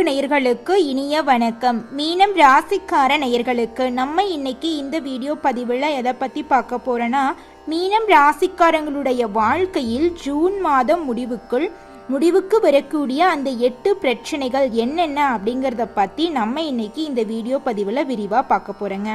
அன்பு நேயர்களுக்கு இனிய வணக்கம். மீனம் ராசிக்கார நேயர்களுக்கு நம்ம இன்னைக்கு இந்த வீடியோ பதிவில் எதை பற்றி பார்க்க போகிறோன்னா மீனம் ராசிக்காரங்களுடைய வாழ்க்கையில் ஜூன் மாதம் முடிவுக்குள் முடிவுக்கு வரக்கூடிய அந்த எட்டு பிரச்சனைகள் என்னென்ன அப்படிங்கிறத பற்றி நம்ம இன்னைக்கு இந்த வீடியோ பதிவில் விரிவாக பார்க்க போகிறோங்க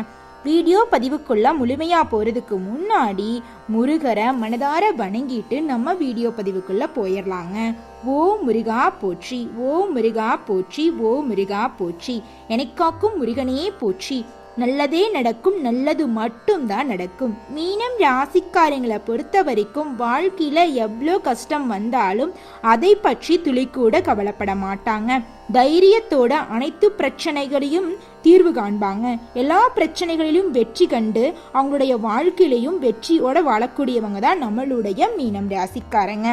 வீடியோ பதிவுக்குள்ள முழுமையாக போகிறதுக்கு முன்னாடி முருகரை மனதார வணங்கிட்டு நம்ம வீடியோ பதிவுக்குள்ளே போயிடலாங்க ஓ முருகா போற்றி ஓ முருகா போற்றி ஓ முருகா போற்றி. எனக்காக்கும் முருகனே போற்றி. நல்லதே நடக்கும் நல்லது மட்டும்தான் நடக்கும். மீனம் ராசிக்காரங்களை பொறுத்த வரைக்கும் வாழ்க்கையில் எவ்வளோ கஷ்டம் வந்தாலும் அதை பற்றி துளிக்கூட கவலைப்பட மாட்டாங்க. தைரியத்தோட அனைத்து பிரச்சனைகளையும் தீர்வு காண்பாங்க. எல்லா பிரச்சனைகளிலும் வெற்றி கண்டு அவங்களுடைய வாழ்க்கையிலையும் வெற்றியோட வாழக்கூடியவங்க தான் நம்மளுடைய மீனம் ராசிக்காரங்க.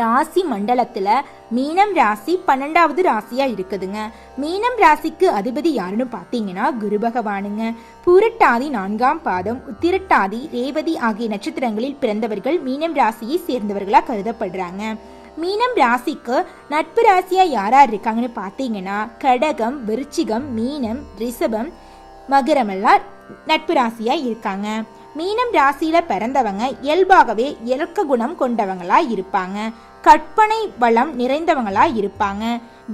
ராசி மண்டலத்துல மீனம் ராசி பன்னெண்டாவது ராசியா இருக்குதுங்க. மீனம் ராசிக்கு அதிபதி யாருன்னு பார்த்தீங்கன்னா குரு பகவானுங்க. பூரட்டாதி நான்காம் பாதம் உத்திரட்டாதி ரேவதி ஆகிய நட்சத்திரங்களில் பிறந்தவர்கள் மீனம் ராசியை சேர்ந்தவர்களா கருதப்படுறாங்க. மீனம் ராசிக்கு நட்பு ராசியா யாரா இருக்காங்கன்னு பார்த்தீங்கன்னா கடகம் விருச்சிகம் மீனம் ரிஷபம் மகரமெல்லாம் நட்பு ராசியா இருக்காங்க. மீனம் ராசியில பிறந்தவங்க இயல்பாகவே இலக்க குணம் கொண்டவங்களா இருப்பாங்க. கற்பனை வளம் நிறைந்தவங்களா இருப்பாங்க.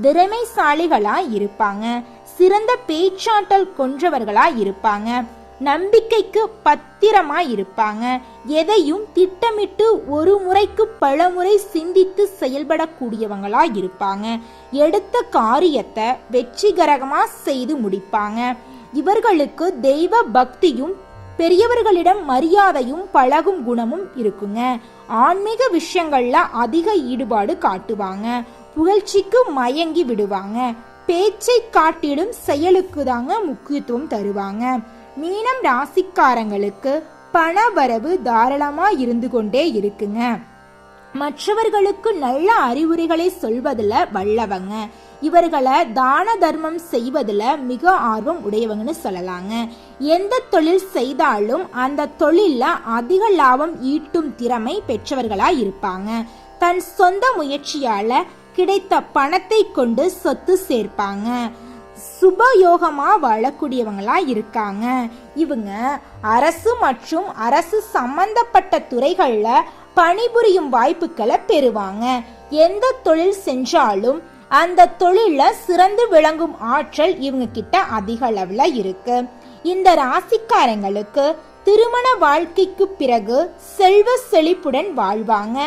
திறமைசாலிகளா இருப்பாங்க. சிறந்த பேச்சாற்றல் கொன்றவர்களா இருப்பாங்க. நம்பிக்கைக்கு பத்திரமா இருப்பாங்க. எதையும் திட்டமிட்டு ஒரு முறைக்கு பல முறை சிந்தித்து செயல்படக்கூடியவங்களா இருப்பாங்க. எடுத்த காரியத்தை வெற்றிகரமா செய்து முடிப்பாங்க. இவர்களுக்கு தெய்வ பக்தியும் பெரியவர்களிடம் மரியாதையும் பழகும் குணமும் இருக்குங்க. ஆன்மீக விஷயங்கள்ல அதிக ஈடுபாடு காட்டுவாங்க. புகழ்ச்சிக்கு மயங்கி விடுவாங்க. பேச்சை காட்டிடும் செயலுக்கு தாங்க முக்கியத்துவம் தருவாங்க. மீனம் ராசிக்காரங்களுக்கு பண வரவு தாராளமா இருந்து கொண்டே இருக்குங்க. மற்றவர்களுக்கு நல்ல அறிவுரைகளை சொல்வதில் வல்லவங்க. இவர்களை தான தர்மம் செய்வதில் மிக ஆர்வம் உடையவங்கன்னு சொல்லலாங்க. எந்த தொழில் செய்தாலும் அந்த தொழிலில் அதிக லாபம் ஈட்டும் திறமை பெற்றவர்களாக இருப்பாங்க. தன் சொந்த முயற்சியால் கிடைத்த பணத்தை கொண்டு சொத்து சேர்ப்பாங்க. சுபயோகமாக வாழக்கூடியவங்களா இருக்காங்க. இவங்க அரசு மற்றும் அரசு சம்பந்தப்பட்ட துறைகளில் பணிபுரியும் வாய்ப்புகளை பெறுவாங்க. எந்த தொழில் செஞ்சாலும் அந்த தொழில சிறந்து விளங்கும் ஆற்றல் இவங்க கிட்ட அதிக அளவுல இருக்கு. இந்த ராசிக்காரங்களுக்கு திருமண வாழ்க்கைக்கு பிறகு செல்வ செழிப்புடன் வாழ்வாங்க.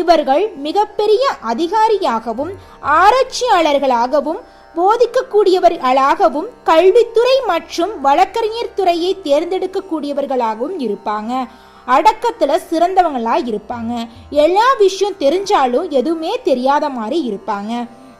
இவர்கள் மிகப்பெரிய அதிகாரியாகவும் ஆராய்ச்சியாளர்களாகவும் போதிக்கக்கூடியவர்களாகவும் கல்வித்துறை மற்றும் வழக்கறிஞர் துறையை தேர்ந்தெடுக்கக்கூடியவர்களாகவும் இருப்பாங்க. அடக்கத்தில் சிறந்தவங்களா இருப்பாங்க. எல்லா விஷயம் தெரிஞ்சாலும் எதுவுமே தெரியாத மாதிரி இருப்பாங்க.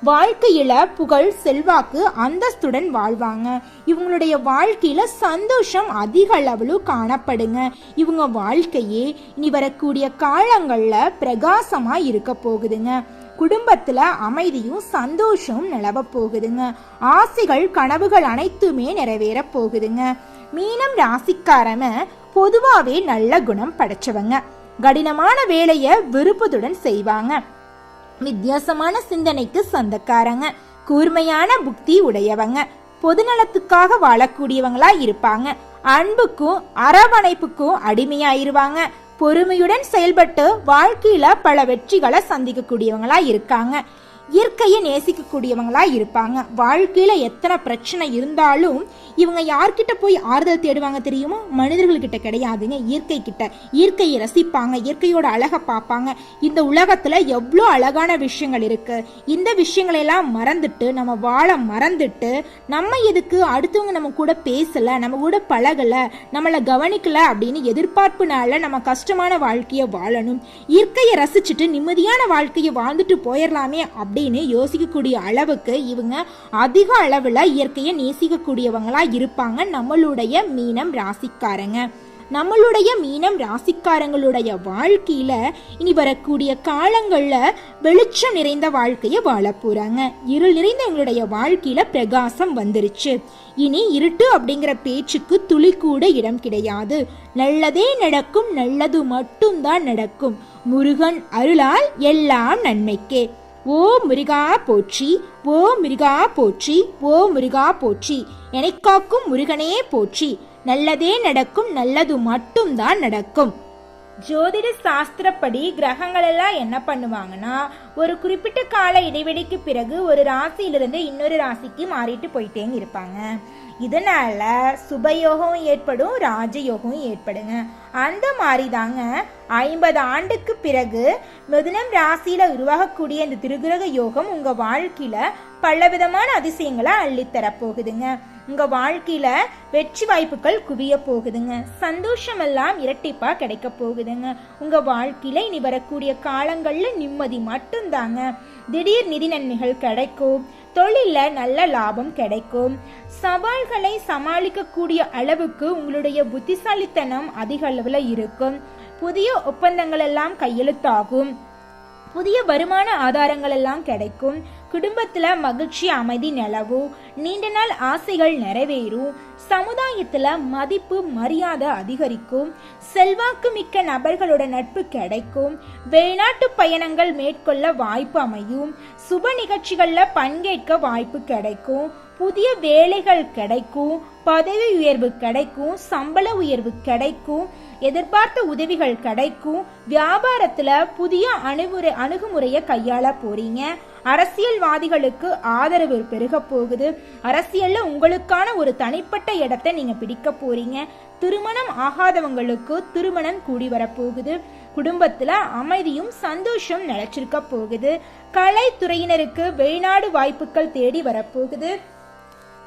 வாழ்க்கையில புகழ் செல்வாக்கு அந்தஸ்துடன் வாழ்வாங்க. இவங்களுடைய வாழ்க்கையில சந்தோஷம் அதிக அளவில் காணப்படுங்க. இவங்க வாழ்க்கையே இனி வரக்கூடிய காலங்களில் பிரகாசமாக இருக்க போகுதுங்க. குடும்பத்தில் அமைதியும் சந்தோஷமும் நிலவ போகுதுங்க. ஆசைகள் கனவுகள் அனைத்துமே நிறைவேற போகுதுங்க. மீனம் ராசிக்காரம பொதுவாகவே நல்ல குணம் படைச்சவங்க. கடினமான வேலையை விருப்பத்துடன் செய்வாங்க. வித்தியாசமான சிந்தனைக்கு சொந்தக்காரங்க. கூர்மையான புக்தி உடையவங்க. பொதுநலத்துக்காக வாழக்கூடியவங்களா இருப்பாங்க. அன்புக்கும் அரவணைப்புக்கும் அடிமையாயிருவாங்க. பொறுமையுடன் செயல்பட்டு வாழ்க்கையில பல வெற்றிகளை சந்திக்கக்கூடியவங்களா இருக்காங்க. இயற்கையை நேசிக்கக்கூடியவங்களா இருப்பாங்க. வாழ்க்கையில எத்தனை பிரச்சனை இருந்தாலும் இவங்க யார்கிட்ட போய் ஆறுதல் தேடுவாங்க தெரியுமா? மனிதர்கள்கிட்ட கிடையாதுங்க. இயற்கை கிட்ட இயற்கையை ரசிப்பாங்க. இயற்கையோட அழகை பார்ப்பாங்க. இந்த உலகத்தில் எவ்வளோ அழகான விஷயங்கள் இருக்கு. இந்த விஷயங்களையெல்லாம் மறந்துட்டு நம்ம வாழ மறந்துட்டு நம்ம எதுக்கு அடுத்தவங்க நம்ம கூட பேசலை நம்ம கூட பழகலை நம்மளை கவனிக்கலை அப்படின்னு எதிர்பார்ப்புனால நம்ம கஷ்டமான வாழ்க்கையை வாழணும். இயற்கையை ரசிச்சுட்டு நிம்மதியான வாழ்க்கையை வாழ்ந்துட்டு போயிடலாமே அப்படின்னு யோசிக்கக்கூடிய அளவுக்கு இவங்க அதிக அளவில் இயற்கையை நேசிக்கக்கூடியவங்களா இருப்பாங்க. நம்மளுடைய மீனம் ராசிக்காரங்க. நம்மளுடைய மீனம் ராசிக்காரங்களுடைய வாழ்க்கையில இனி வரக்கூடிய காலங்களில் வெளிச்சம் நிறைந்த வாழ்க்கையை வாழ போறாங்க. இருள் நிறைந்த எங்களுடைய வாழ்க்கையில பிரகாசம் வந்துருச்சு. இனி இருட்டு அப்படிங்கிற பேச்சுக்கு துளி கூட இடம் கிடையாது. நல்லதே நடக்கும் நல்லது மட்டும்தான் நடக்கும். முருகன் அருளால் எல்லாம் நன்மைக்கே. ஓ முருகா போற்றி ஓ முருகா போற்றி ஓ முருகா போற்றி. என்னை காக்கும் முருகனே போற்றி. நல்லதே நடக்கும் நல்லது மட்டும்தான் நடக்கும். ஜோதிட சாஸ்திரப்படி கிரகங்கள் எல்லாம் என்ன பண்ணுவாங்கன்னா ஒரு குறிப்பிட்ட கால இடைவெளிக்கு பிறகு ஒரு ராசியிலிருந்து இன்னொரு ராசிக்கு மாறிட்டு போயிட்டேங்க இருப்பாங்க. இதனால் சுபயோகம் ஏற்படும் ராஜயோகம் ஏற்படுங்க. அந்த மாதிரி தாங்க ஐம்பது ஆண்டுக்கு பிறகு மிதுனம் ராசியில் உருவாகக்கூடிய இந்த திருகிரக யோகம் உங்கள் வாழ்க்கையில் பலவிதமான அதிசயங்களை அள்ளித்தரப்போகுதுங்க. உங்கள் வாழ்க்கையில் வெற்றி வாய்ப்புகள் குவிய போகுதுங்க. சந்தோஷமெல்லாம் இரட்டிப்பாக கிடைக்க போகுதுங்க. உங்கள் வாழ்க்கையில் இனி வரக்கூடிய காலங்களில் நிம்மதி மட்டும்தாங்க. திடீர் நிதி நன்மைகள் கிடைக்கும். தொழில நல்ல லாபம் கிடைக்கும். சவால்களை சமாளிக்கக்கூடிய அளவுக்கு உங்களுடைய புத்திசாலித்தனம் அதிக அளவுல இருக்கும். புதிய ஒப்பந்தங்கள் எல்லாம் கையெழுத்தாகும். புதிய வருமான ஆதாரங்கள் எல்லாம் கிடைக்கும். குடும்பத்தில் மகிழ்ச்சி அமைதி நிலவும். நீண்ட நாள் ஆசைகள் நிறைவேறும். சமுதாயத்தில் மதிப்பு மரியாதை அதிகரிக்கும். செல்வாக்கு மிக்க நபர்களோட நட்பு கிடைக்கும். வெளிநாட்டு பயணங்கள் மேற்கொள்ள வாய்ப்பு அமையும். சுப நிகழ்ச்சிகளில் பங்கேற்க வாய்ப்பு கிடைக்கும். புதிய வேலைகள் கிடைக்கும் பதவி உயர்வு கிடைக்கும் சம்பள உயர்வு கிடைக்கும் எதிர்பார்த்த உதவிகள் கிடைக்கும். வியாபாரத்துல புதிய அணுகுமுறை அணுகுமுறையை கையாள போறீங்க. அரசியல்வாதிகளுக்கு ஆதரவு பெருக போகுது. அரசியல்ல உங்களுக்கான ஒரு தனிப்பட்ட இடத்தை நீங்க பிடிக்க போறீங்க. திருமணம் ஆகாதவங்களுக்கு திருமணம் கூடி வரப்போகுது குடும்பத்துல அமைதியும் சந்தோஷம் நிலச்சிருக்க போகுது. கலைத்துறையினருக்கு வெளிநாடு வாய்ப்புகள் தேடி வரப்போகுது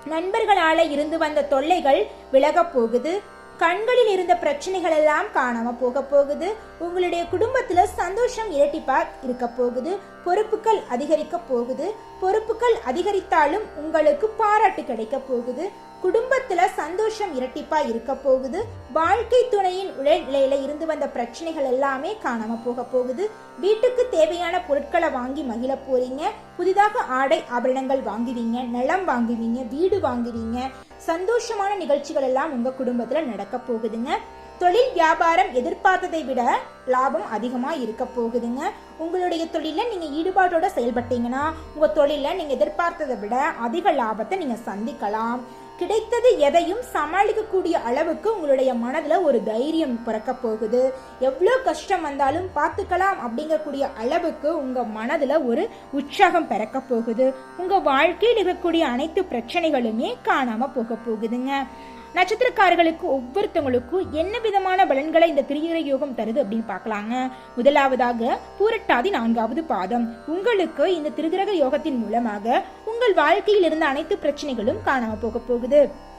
நண்பர்களால இருந்து வந்த தொல்லைகள் விலகப் போகுது. கண்களில் இருந்த பிரச்சனைகள் எல்லாம் காணாம போக போகுது. உங்களுடைய குடும்பத்துல சந்தோஷம் இரட்டிப்பா இருக்க போகுது. பொறுப்புகள் அதிகரிக்க போகுது. பொறுப்புகள் அதிகரித்தாலும் உங்களுக்கு பாராட்டு கிடைக்க போகுது. குடும்பத்தில் சந்தோஷம் இரட்டிப்பாக இருக்க போகுது. வாழ்க்கை துணையின் உடல்நிலையில் இருந்து வந்த பிரச்சனைகள் எல்லாமே காணாமல் போக போகுது. வீட்டுக்கு தேவையான பொருட்களை வாங்கி மகிழ போகிறீங்க புதிதாக ஆடை ஆபரணங்கள் வாங்குவீங்க நிலம் வாங்குவீங்க வீடு வாங்குவீங்க. சந்தோஷமான நிகழ்ச்சிகள் எல்லாம் உங்கள் குடும்பத்தில் நடக்க போகுதுங்க. தொழில் வியாபாரம் எதிர்பார்த்ததை விட லாபம் அதிகமாக இருக்க போகுதுங்க. உங்களுடைய தொழிலில் நீங்கள் ஈடுபாட்டோடு செயல்பட்டீங்கன்னா உங்கள் தொழிலில் நீங்கள் எதிர்பார்த்ததை விட அதிக லாபத்தை நீங்கள் சந்திக்கலாம். கிடைத்தது எதையும் சமாளிக்கக்கூடிய அளவுக்கு உங்களுடைய மனதில் ஒரு தைரியம் பிறக்க போகுது. எவ்வளோ கஷ்டம் வந்தாலும் பார்த்துக்கலாம் அப்படிங்கக்கூடிய அளவுக்கு உங்கள் மனதில் ஒரு உற்சாகம் பிறக்க போகுது. உங்கள் வாழ்க்கையில் இருக்கக்கூடிய அனைத்து பிரச்சனைகளுமே காணாமல் போக போகுதுங்க. நட்சத்திரக்காரர்களுக்கு ஒவ்வொருத்தவங்களுக்கும் என்ன விதமான பலன்களை இந்த திரிகிற யோகம் தருது அப்படின்னு பார்க்கலாங்க. முதலாவதாக பூரட்டாதி நான்காவது பாதம். உங்களுக்கு இந்த திருகிரக யோகத்தின் மூலமாக உங்கள் வாழ்க்கையில் இருந்த அனைத்து பிரச்சனைகளும் காணாம போக போகுது.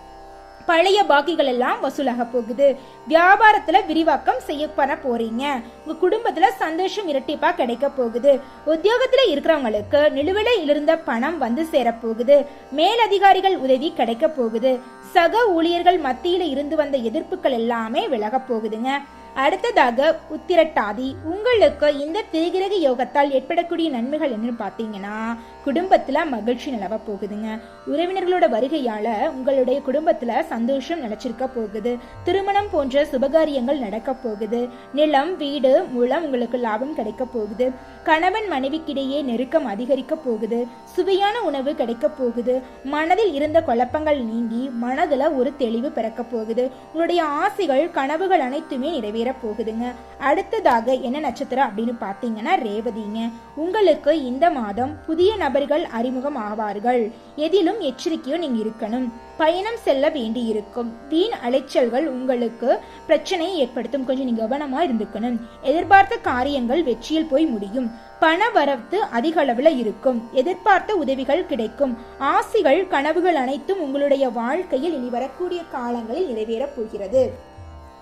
பழைய பாக்கிகள் எல்லாம் வசூலாக போகுது. வியாபாரத்துல விரிவாக்கம் செய்யப்பட போறீங்க. உங்க குடும்பத்துல சந்தோஷம் இரட்டிப்பா கிடைக்க போகுது. உத்தியோகத்துல இருக்கிறவங்களுக்கு நிலுவையில் இருந்த பணம் வந்து சேர போகுது. மேலதிகாரிகள் உதவி கிடைக்க போகுது. சக ஊழியர்கள் மத்தியில இருந்து வந்த எதிர்ப்புகள் எல்லாமே விலக போகுதுங்க. அடுத்ததாக உத்திரட்டாதி. உங்களுக்கு இந்த திரிகிரக யோகத்தால் ஏற்படக்கூடிய நன்மைகள் என்னன்னு பார்த்தீங்கன்னா குடும்பத்துல மகிழ்ச்சி நிலவ போகுதுங்க. உறவினர்களோட வருகையால உங்களுடைய குடும்பத்துல சந்தோஷம் நினைச்சிருக்க போகுது. திருமணம் போன்ற சுபகாரியங்கள் நடக்க போகுது. நிலம் வீடு மூலம் உங்களுக்கு லாபம் கிடைக்க போகுது. கணவன் மனைவிக்கிடையே நெருக்கம் அதிகரிக்க போகுது. சுவையான உணவு கிடைக்க போகுது. மனதில் இருந்த குழப்பங்கள் நீங்கி மனதுல ஒரு தெளிவு பிறக்க போகுது. உங்களுடைய ஆசைகள் கனவுகள் அனைத்துமே நிறைவேற போகுதுங்க. அடுத்ததாக என்ன நட்சத்திரம் அப்படின்னு பார்த்தீங்கன்னா ரேவதிங்க. உங்களுக்கு இந்த மாதம் புதிய நபர்கள் அறிமுகம் ஆவார்கள். எதிலும் எச்சரிக்கையும் நீங்க இருக்கணும். பயணம் செல்ல வேண்டியிருக்கும். வீண் அலைச்சல்கள் உங்களுக்கு பிரச்சனையை ஏற்படுத்தும். கொஞ்சம் நீங்க கவனமா இருந்துக்கணும். எதிர்பார்த்த காரியங்கள் வெற்றியில் போய் முடியும். பண வரத்து அதிக அளவுல இருக்கும். எதிர்பார்த்த உதவிகள் கிடைக்கும். ஆசிகள் கனவுகள் அனைத்தும் உங்களுடைய வாழ்க்கையில் இனி வரக்கூடிய காலங்களில் நிறைவேறப் போகிறது.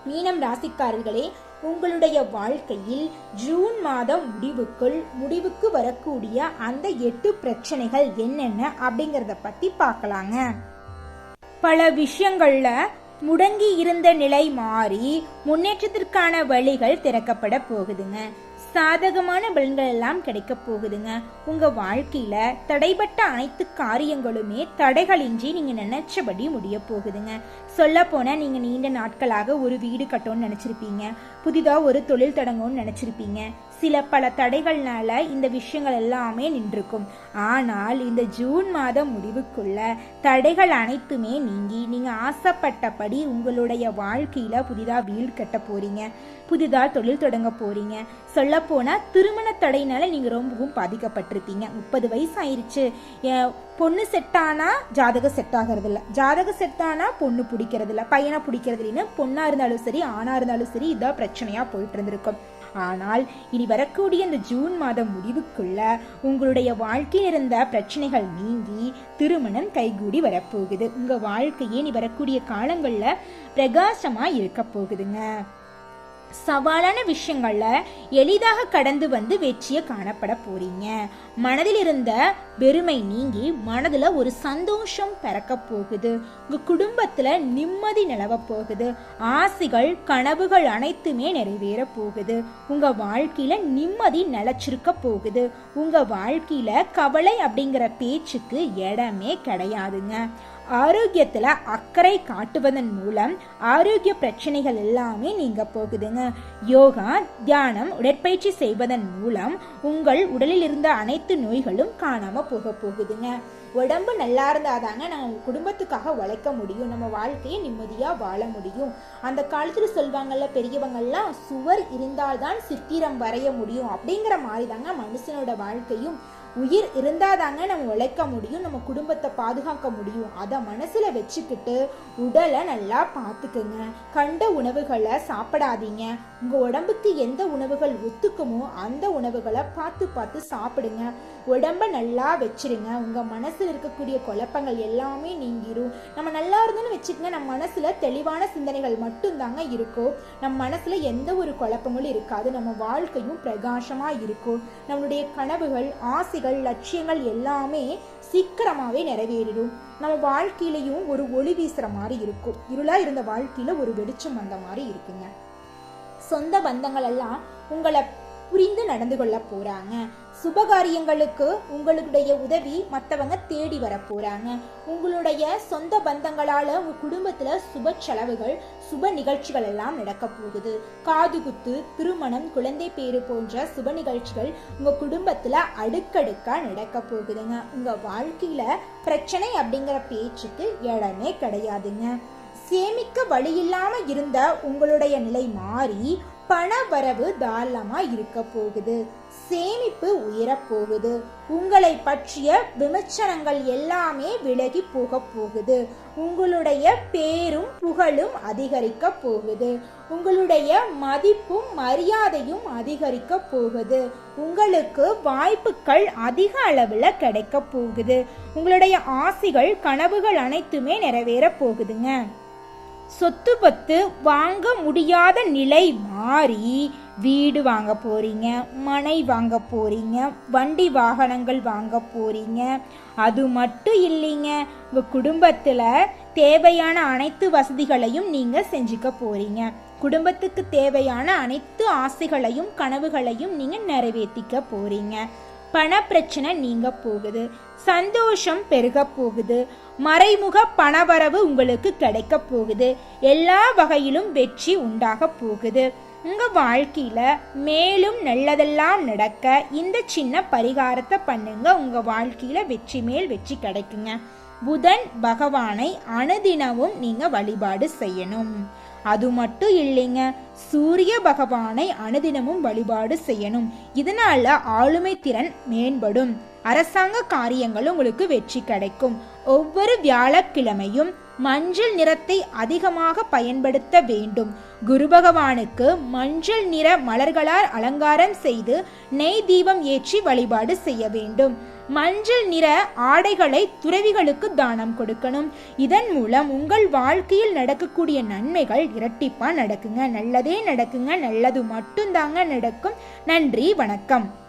மீனம் ராசிக்காரர்களே உங்களுடைய வாழ்க்கையில் ஜூன் மாதம் முடிவுக்குள் முடிவுக்கு வரக்கூடிய அந்த எட்டு பிரச்சனைகள் என்னென்ன அப்படிங்கிறத பத்தி பார்க்கலாங்க. பல விஷயங்கள்ல முடங்கி இருந்த நிலை மாறி முன்னேற்றத்திற்கான வழிகள் திறக்கப்பட போகுதுங்க. சாதகமான பலன்கள் எல்லாம் கிடைக்க போகுதுங்க. உங்க வாழ்க்கையில தடைபட்ட அனைத்து காரியங்களுமே தடைகளின்றி நீங்க நினைச்சபடி முடிய போகுதுங்க. சொல்ல போனா நீங்க நீண்ட நாட்களாக ஒரு வீடு கட்டணும்னு நினைச்சிருப்பீங்க. புதிதா ஒரு தொழில் தொடங்கணும்னு நினைச்சிருப்பீங்க. சில பல தடைகள்னால இந்த விஷயங்கள் எல்லாமே நின்றுக்கும். ஆனால் இந்த ஜூன் மாதம் முடிவுக்குள்ள தடைகள் அனைத்துமே நீங்கி நீங்க ஆசைப்பட்டபடி உங்களுடைய வாழ்க்கையில புதிதாக வீடு கட்ட போறீங்க புதிதாக தொழில் தொடங்க போறீங்க. சொல்ல போனா திருமண தடையினால நீங்க ரொம்பவும் பாதிக்கப்பட்டிருப்பீங்க. முப்பது வயசு ஆயிடுச்சு பொண்ணு செட் ஆனால் ஜாதகம் செட் ஆகிறது இல்ல ஜாதகம் செட் ஆனால் பொண்ணு பிடிக்கிறதில்ல. பையனை பிடிக்கிறது இல்லைன்னு பொண்ணா இருந்தாலும் சரி ஆணா இருந்தாலும் சரி இதான் பிரச்சனையா போயிட்டு இருந்திருக்கும். ஆனால் இனி வரக்கூடிய இந்த ஜூன் மாதம் முடிவுக்குள்ள உங்களுடைய வாழ்க்கையில் இருந்த பிரச்சனைகள் நீங்கி திருமணம் கைகூடி வரப்போகுது. உங்க வாழ்க்கையே இனி வரக்கூடிய காலங்கள்ல பிரகாசமா இருக்க போகுதுங்க. சவாலான விஷயங்களில் எளிதாக கடந்து வந்து வெற்றியை காணப்பட போறீங்க. மனதில் இருந்த பெருமை நீங்கி மனதில் ஒரு சந்தோஷம் பிறக்க போகுது. உங்கள் குடும்பத்தில் நிம்மதி நிலவ போகுது. ஆசைகள் கனவுகள் அனைத்துமே நிறைவேற போகுது. உங்கள் வாழ்க்கையில் நிம்மதி நிலச்சிருக்க போகுது. உங்கள் வாழ்க்கையில் கவலை அப்படிங்கிற பேச்சுக்கு இடமே கிடையாதுங்க. ஆரோக்கியத்தில் அக்கறை காட்டுவதன் மூலம் ஆரோக்கிய பிரச்சனைகள் எல்லாமே நீங்க போகுதுங்க. யோகா தியானம் உடற்பயிற்சி செய்வதன் மூலம் உங்கள் உடலில் இருந்த அனைத்து நோய்களும் காணாமல் போக போகுதுங்க. உடம்பு நல்லா இருந்தால் தாங்க நம்ம குடும்பத்துக்காக உழைக்க முடியும். நம்ம வாழ்க்கையை நிம்மதியாக வாழ முடியும். அந்த காலத்தில் சொல்வாங்கள்ல பெரியவங்கள்லாம் சுவர் இருந்தால்தான் சித்திரம் வரைய முடியும். அப்படிங்கிற மாதிரி தாங்க மனுஷனோட வாழ்க்கையும். உயிர் இருந்தாதாங்க நம்ம உழைக்க முடியும் நம்ம குடும்பத்தை பாதுகாக்க முடியும். அதை மனசில் வச்சுக்கிட்டு உடலை நல்லா பார்த்துக்குங்க. கண்ட உணவுகளை சாப்பிடாதீங்க. உங்கள் உடம்புக்கு எந்த உணவுகள் ஒத்துக்குமோ அந்த உணவுகளை பார்த்து பார்த்து சாப்பிடுங்க. உடம்ப நல்லா வச்சிருங்க. உங்கள் மனசில் இருக்கக்கூடிய குழப்பங்கள் எல்லாமே நீங்கிரும். நம்ம நல்லா இருந்தோம்னு வச்சுக்கோங்க நம்ம மனசில் தெளிவான சிந்தனைகள் மட்டும்தாங்க இருக்கும் நம்ம மனசில் எந்த ஒரு குழப்பங்களும் இருக்காது. நம்ம வாழ்க்கையும் பிரகாசமாக இருக்கும். நம்மளுடைய கனவுகள் ஆசை ஆசைகள் லட்சியங்கள் எல்லாமே சீக்கிரமாகவே நிறைவேறிடும். நம்ம வாழ்க்கையிலையும் ஒரு ஒளி வீசுகிற மாதிரி இருக்கும். இருளாக இருந்த வாழ்க்கையில் ஒரு வெளிச்சம் வந்த மாதிரி இருக்குங்க. சொந்த பந்தங்கள் எல்லாம் உங்களை புரிந்து நடந்து கொள்ள போறாங்க. சுபகாரியங்களுக்கு உங்களுடைய உதவி மற்றவங்க தேடி வர போறாங்க. உங்களுடைய சொந்த பந்தங்களால உங்க குடும்பத்துல சுப செலவுகள் சுப நிகழ்ச்சிகள் எல்லாம் நடக்க போகுது. காதுகுத்து திருமணம் குழந்தை பேரு போன்ற சுப நிகழ்ச்சிகள் உங்க குடும்பத்துல அடுக்கடுக்கா நடக்க போகுதுங்க. உங்க வாழ்க்கையில பிரச்சனை அப்படிங்கிற பேச்சுக்கு இடமே கிடையாதுங்க. சேமிக்க வழியில்லாம இருந்த உங்களுடைய நிலை மாறி பண வரவு தாராளமா இருக்க போகுது. சேமிப்பு உயரப் போகுது. உங்களை பற்றிய விமர்சனங்கள் எல்லாமே விலகி போக போகுது. உங்களுடைய பேரும் புகழும் அதிகரிக்க போகுது. உங்களுடைய மதிப்பும் மரியாதையும் அதிகரிக்க போகுது. உங்களுக்கு வாய்ப்புகள் அதிக அளவில் கிடைக்க போகுது. உங்களுடைய ஆசைகள் கனவுகள் அனைத்துமே நிறைவேற போகுதுங்க. சொத்து பத்து வாங்க முடியாத நிலை மாறி வீடு வாங்க போறீங்க மனை வாங்க போறீங்க வண்டி வாகனங்கள் வாங்க போறீங்க. அது மட்டும் இல்லைங்க உங்கள் குடும்பத்தில் தேவையான அனைத்து வசதிகளையும் நீங்கள் செஞ்சுக்க போறீங்க. குடும்பத்துக்கு தேவையான அனைத்து ஆசைகளையும் கனவுகளையும் நீங்கள் நிறைவேற்றிக்க போறீங்க. பண பிரச்சனை நீங்க போகுது சந்தோஷம் பெருக போகுது. மறைமுக பணவரவு உங்களுக்கு கிடைக்க போகுது. எல்லா வகையிலும் வெற்றி உண்டாக போகுது. உங்க வாழ்க்கையில மேலும் நல்லதெல்லாம் நடக்க இந்த சின்ன பரிகாரத்தை பண்ணுங்க. உங்க வாழ்க்கையில வெற்றி மேல் வெற்றி கிடைக்குங்க. புதன் பகவானை அனுதினமும் நீங்க வழிபாடு செய்யணும். அது மட்டும் இல்லைங்க சூரிய பகவானை அனுதினமும் வழிபாடு செய்யணும். இதனால ஆளுமை திறன் மேம்படும். அரசாங்க காரியங்கள் உங்களுக்கு வெற்றி கிடைக்கும். ஒவ்வொரு வியாழக்கிழமையும் மஞ்சள் நிறத்தை அதிகமாக பயன்படுத்த வேண்டும். குரு பகவானுக்கு மஞ்சள் நிற மலர்களால் அலங்காரம் செய்து நெய் தீபம் ஏற்றி வழிபாடு செய்ய வேண்டும். மஞ்சள் நிற ஆடைகளை துறவிகளுக்கு தானம் கொடுக்கணும். இதன் மூலம் உங்கள் வாழ்க்கையில் நடக்கக்கூடிய நன்மைகள் இரட்டிப்பா நடக்குங்க. நல்லதே நடக்குங்க. நல்லது மட்டும்தாங்க நடக்கும். நன்றி வணக்கம்.